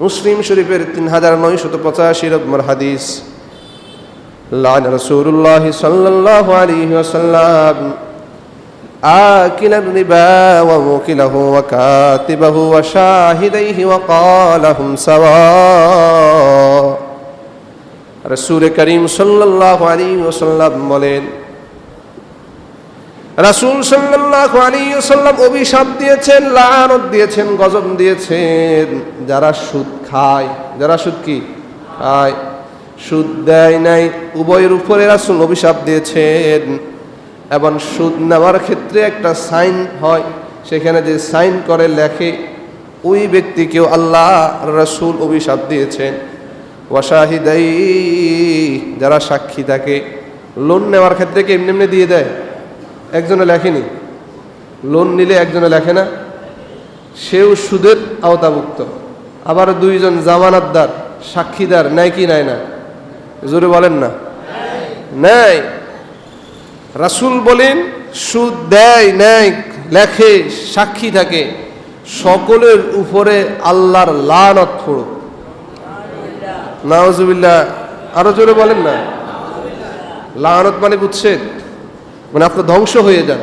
মুসলিম শরীফের তিন হাজার নয়শত পঁচাশি নম্বর হাদিস লান রসুল্লাহ সাল্লাহ আলী ওসাল্লাম آكل الربا وموكله وكاتبه وشاهديه وقال هم سواء রসুল করিম সাল্লাহ আলী ওসাল্লাম বলেন রাসূল সাল্লাল্লাহু আলাইহি ওয়াসাল্লাম অভিশাপ দিয়েছেন, লানত দিয়েছেন, গজব দিয়েছেন। যারা সুদ খায়, যারা সুদ কি? খায়। সুদ দেয় নাই, উভয়ের উপরে রাসূল অভিশাপ দিয়েছেন। এবং সুদ নেওয়ার ক্ষেত্রে একটা সাইন হয়, সেখানে যে সাইন করে লেখে, ওই ব্যক্তিকেও আল্লাহ রসুল অভিশাপ দিয়েছেন। ওয়াশাহিদাই যারা সাক্ষী থাকে, লোন নেওয়ার ক্ষেত্রে কি এমনি এমনি দিয়ে দেয়? একজনে লেখেনি। লোন নিলে একজনে লেখে না। সেও সুদের আওতাভুক্ত। আবার দুইজন জামানতদার, সাক্ষীদার নেয় কি নেয় না। জোরে বলেন না। নেয় রাসূল বলেন, সুদ দেয়, নেয়, লেখে, সাক্ষী থাকে। সকলের উপরে আল্লাহর লানত পড়ুক। নাওজুবিল্লাহ আরও জোরে বলেন না। লানত মানে বুঝছেন? মানে আপনার ধ্বংস হয়ে যান।